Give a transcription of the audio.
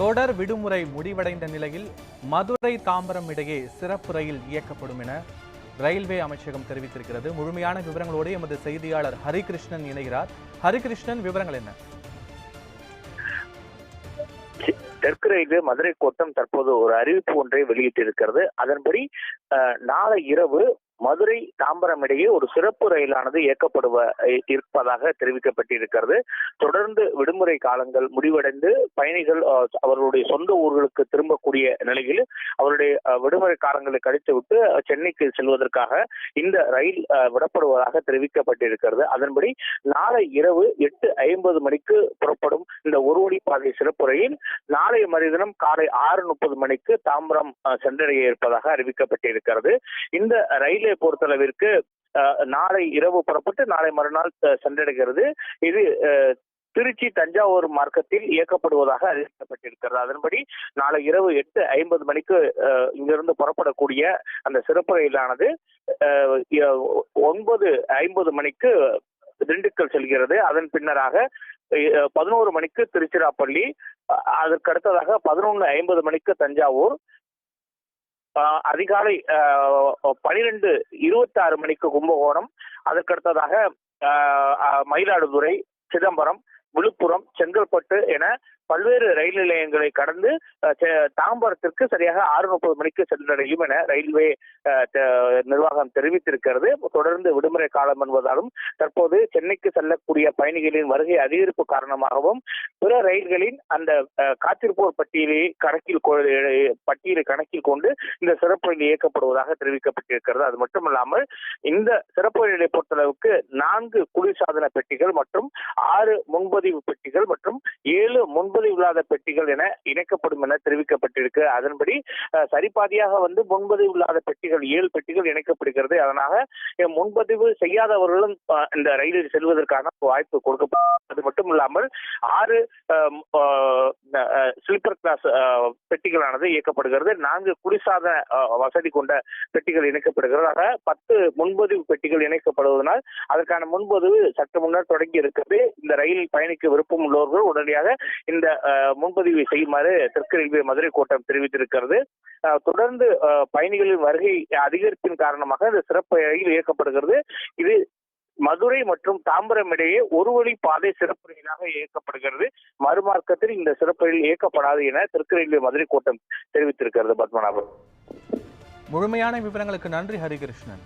தொடர் விடுமுறை முடிவடைந்த நிலையில் மதுரை தாம்பரம் இடையே சிறப்பு ரயில் இயக்கப்படும் என ரயில்வே அமைச்சகம் தெரிவித்திருக்கிறது. முழுமையான விவரங்களோடு எமது செய்தியாளர் ஹரிகிருஷ்ணன் இணைகிறார். ஹரிகிருஷ்ணன் விவரங்கள் என்ன? தெற்கு ரயில்வே மதுரை கோட்டம் தற்போது ஒரு அறிவிப்பு ஒன்றை வெளியிட்டிருக்கிறது. அதன்படி நாளை இரவு மதுரை தாம்பரம் இடையே ஒரு சிறப்பு ரயிலானது இயக்கப்படுவ இருப்பதாக தெரிவிக்கப்பட்டிருக்கிறது. தொடர்ந்து விடுமுறை காலங்கள் முடிவடைந்து பயணிகள் அவர்களுடைய சொந்த ஊர்களுக்கு திரும்பக்கூடிய நிலையில் அவருடைய விடுமுறை காலங்களை கழித்துவிட்டு சென்னைக்கு செல்வதற்காக இந்த ரயில் விடப்படுவதாக தெரிவிக்கப்பட்டிருக்கிறது. அதன்படி நாளை இரவு எட்டு ஐம்பது மணிக்கு புறப்படும் இந்த ஒரு வழி பாதை சிறப்பு ரயில் நாளை மறுதினம் காலை ஆறு முப்பது மணிக்கு தாம்பரம் சென்றடைய இருப்பதாக அறிவிக்கப்பட்டிருக்கிறது. இந்த ரயில் ரயிலை பொறுத்தளவிற்கு நாளை இரவு புறப்பட்டு நாளை மறுநாள் சென்றடைகிறது. இது திருச்சி தஞ்சாவூர் மார்க்கத்தில் இயக்கப்படுவதாக அறிவிக்கப்பட்டிருக்கிறது. அதன்படி நாளை இரவு எட்டு ஐம்பது மணிக்கு இங்கிருந்து புறப்படக்கூடிய அந்த சிறப்பு ரயிலானது ஒன்பது ஐம்பது மணிக்கு திண்டுக்கல் செல்கிறது. அதன் பின்னராக பதினோரு மணிக்கு திருச்சிராப்பள்ளி அதற்கடுத்ததாக பதினொன்று ஐம்பது மணிக்கு தஞ்சாவூர் அதிகாலை பனிரெண்டு இருபத்தி ஆறு மணிக்கு கும்பகோணம். அதற்கடுத்ததாக மயிலாடுதுறை சிதம்பரம் விழுப்புரம் செங்கல்பட்டு என பல்வேறு ரயில் நிலையங்களை கடந்து தாம்பரத்திற்கு சரியாக ஆறு முப்பது மணிக்கு சென்றடையும் என ரயில்வே நிர்வாகம் தெரிவித்திருக்கிறது. தொடர்ந்து விடுமுறை காலம் என்பதாலும் தற்போது சென்னைக்கு செல்லக்கூடிய பயணிகளின் வருகை அதிகரிப்பு காரணமாகவும் பிற ரயில்களின் அந்த காத்திருப்போர் பட்டியலை கணக்கில் பட்டியலை கணக்கில் கொண்டு இந்த சிறப்பு ரயில் இயக்கப்படுவதாக தெரிவிக்கப்பட்டிருக்கிறது. அது மட்டுமல்லாமல் இந்த சிறப்பு ரயிலை பொறுத்தளவுக்கு நான்கு குளிர்சாதன பெட்டிகள் மற்றும் ஆறு முன்பு முன்பதிவு பெட்டிகள் மற்றும் ஏழு முன்பதிவு இல்லாத பெட்டிகள் என இணைக்கப்படும் என தெரிவிக்கப்பட்டிருக்கு. அதன்படி சரிபாதியாக வந்து முன்பதிவு இல்லாத பெட்டிகள் ஏழு பெட்டிகள் இணைக்கப்படுகிறது. அதனாக முன்பதிவு செய்யாதவர்களும் இந்த ரயிலில் செல்வதற்கான வாய்ப்பு கொடுக்கப்படும் அது மட்டும் இல்லாமல் ஆறு ஸ்லீப்பர் கிளாஸ் பெட்டிகளானது இயக்கப்படுகிறது. நான்கு குடிசாத வசதி கொண்ட பெட்டிகள் இணைக்கப்படுகிறது. ஆக பத்து முன்பதிவு பெட்டிகள் இணைக்கப்படுவதனால் அதற்கான முன்பதிவு சற்று முன்னர் தொடங்கி இருக்கிறது. இந்த ரயிலில் பயணிக்க விருப்பம் உள்ளவர்கள் உடனடியாக இந்த முன்பதிவை செய்யுமாறு தெற்கு ரயில்வே மதுரை கோட்டம் தெரிவித்திருக்கிறது. தொடர்ந்து பயணிகளின் வருகை அதிகரிப்பின் காரணமாக இந்த சிறப்பு ரயில் இயக்கப்படுகிறது. இது மதுரை மற்றும் தாம்பரம் இடையே ஒரு வழி பாதை சிறப்பு ரயிலாக இயக்கப்படுகிறது. மறுமார்க்கத்தில் இந்த சிறப்பு ரயில் இயக்கப்படாது என தெற்கு ரயில்வே மதுரை கோட்டம் தெரிவித்திருக்கிறது பத்மநாபன். முழுமையான விவரங்களுக்கு நன்றி ஹரிகிருஷ்ணன்